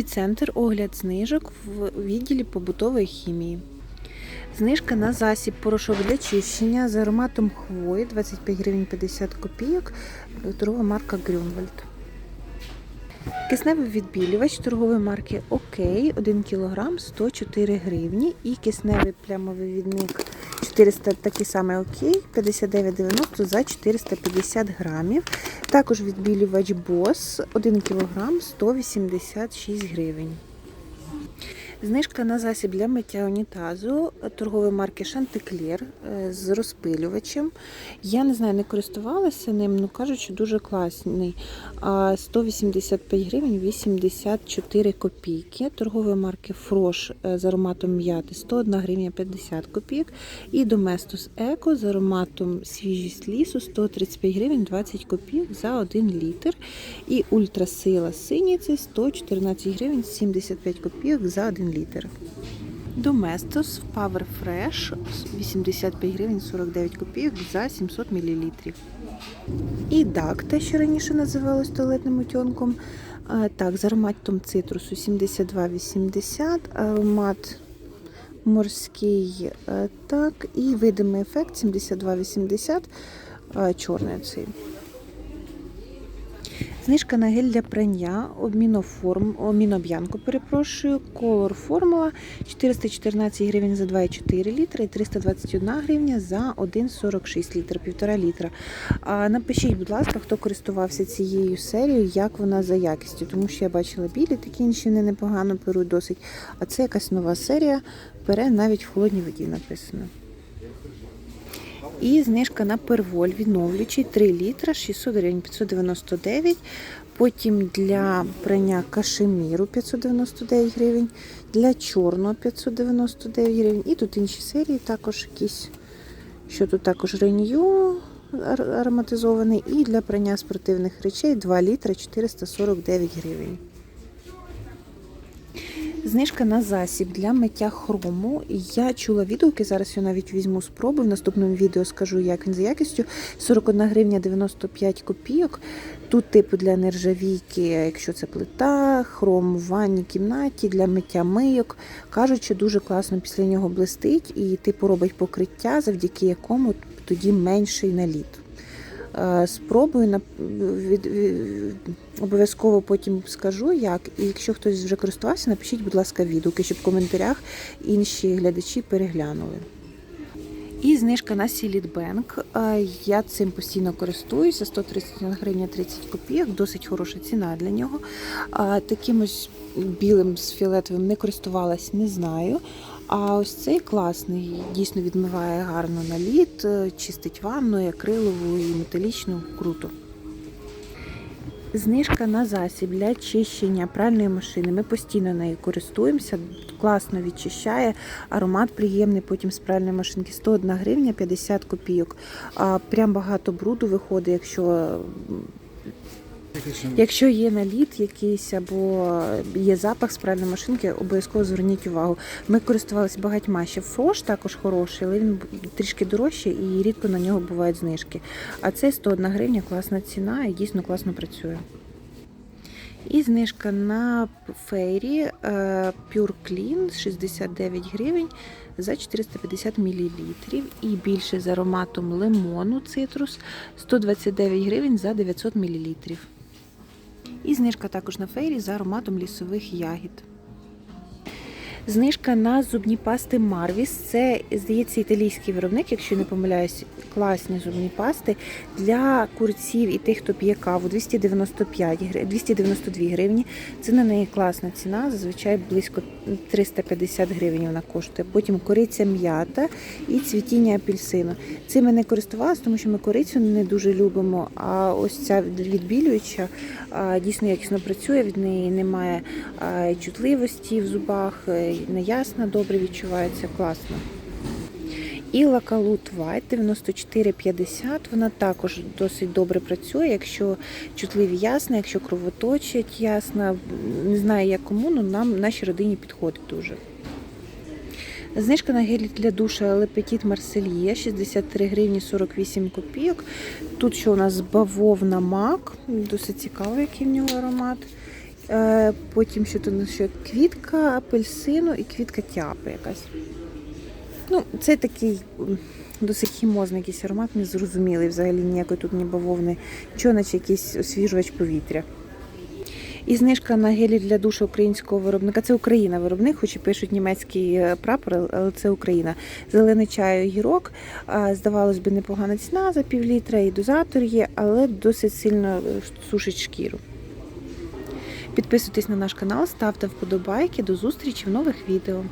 Епіцентр огляд знижок в відділі побутової хімії. Знижка на засіб порошок для чищення з ароматом хвої 25 гривень 50 копійок. Торгова марка Грюнвальд. Кисневий відбілювач торгової марки ОК 1 кг 104 гривні. І кисневий плямовий відник 400 такий самий ОК 59,90 за 450 грамів. Також відбілювач Бос 1 кг 186 гривень. Знижка на засіб для миття унітазу торгової марки Шантеклер е, з розпилювачем. Я не знаю, не користувалася ним, ну кажуть, що дуже класний. 185 гривень 84 копійки. Торгової марки Фрош е, з ароматом м'яти 101 гривня 50 копійок. І Доместос Еко з ароматом свіжість лісу 135 гривень 20 копійок за 1 літр. І ультрасила синіці 114 гривень 75 копійок за 1 літр. Доместос Power Fresh 85 гривень 49 копійок за 700 мл. І DAC, те, що раніше називалось туалетним утенком. Так, з ароматом цитрусу 72,80, аромат морський, е, так, і видимий ефект 72,80, е, чорний цей. Знижка на гель для прання, обміноформ, обміноб'янку, перепрошую, колор формула 414 гривень за 2,4 літри і 321 гривня за 1,46 літр, 1,5 літра. А напишіть, будь ласка, хто користувався цією серією, як вона за якістю, тому що я бачила білі, такі інші не непогано перуть досить. А це якась нова серія, пере навіть в холодній воді написано. І знижка на перволь відновлюючий 3 літра 600 гривень 599. Потім для прання кашеміру 599 гривень, для чорного 599 гривень. І тут інші серії також якісь, що тут також ренью ароматизований. І для прання спортивних речей 2 літра 449 гривень. Знижка на засіб для миття хрому. Я чула відгуки, зараз я навіть візьму спробу. В наступному відео скажу, як він за якістю. 41 гривня 95 копійок. Тут типу для нержавійки, якщо це плита, хром в ванній кімнаті, для миття мийок. Кажуть, що дуже класно після нього блистить і типу робить покриття, завдяки якому тоді менший наліт. Е, Спробую на обов'язково потім скажу, як. І якщо хтось вже користувався, напишіть, будь ласка, відгуки, щоб в коментарях інші глядачі переглянули. І знижка на Сілітбенк. Я цим постійно користуюся. 130 гривня 30 копійок, досить хороша ціна для нього. Таким ось білим з фіолетовим не користувалась, не знаю. А ось цей класний, дійсно відмиває гарно наліт, е, чистить ванну, акрилову і металічну, круто. Знижка на засіб для чищення пральної машини. Ми постійно нею користуємося, класно відчищає, аромат приємний. Потім з пральної машинки 101 гривня 50 копійок. Прям багато бруду виходить, якщо Якщо є наліт якийсь або є запах з пральної машинки, обов'язково зверніть увагу. Ми користувалися багатьма ще Фрош також хороший, але він трішки дорожчий і рідко на нього бувають знижки. А цей 101 гривня класна ціна і дійсно класно працює. І знижка на фейрі е, Pure Clean 69 гривень за 450 мл. І більше з ароматом лимону цитрус 129 гривень за 900 мл. І знижка також на фейрі за ароматом лісових ягід. Знижка на зубні пасти Марвіс. Це, здається, італійський виробник, якщо не помиляюсь, класні зубні пасти для курців і тих, хто п'є каву 295 гривень, 292 гривні. Це на неї класна ціна, зазвичай близько 350 гривень вона коштує. Потім кориця м'ята і цвітіння апельсину. Цим не користувалися, тому що ми корицю не дуже любимо. А ось ця відбілююча дійсно якісно працює, від неї немає чутливості в зубах, е, неясна, добре відчувається, класно. І лакалут White 94,50. Вона також досить добре працює, якщо чутливі ясна, якщо кровоточить ясна. Не знаю як кому, але нам нашій родині підходить дуже. Знижка на гель для душа Лепетіт Марсельє 63 гривні 48 копійок. Тут що у нас бавовна мак, досить цікавий, який в нього аромат. Е, Потім що то ну, що квітка апельсину і квітка тяпи якась. Ну, це такий досить хімозний якийсь аромат, незрозумілий взагалі ніякої тут ні бавовни, нічого, наче якийсь освіжувач повітря. І знижка на гелі для душу українського виробника. Це Україна виробник, хоч і пишуть німецький е, прапор, але це Україна. Зелений чай огірок. Здавалось би, непогана ціна за пів літра, і дозатор є, але досить сильно е, сушить шкіру. Підписуйтесь на наш канал, ставте вподобайки. До зустрічі в нових відео.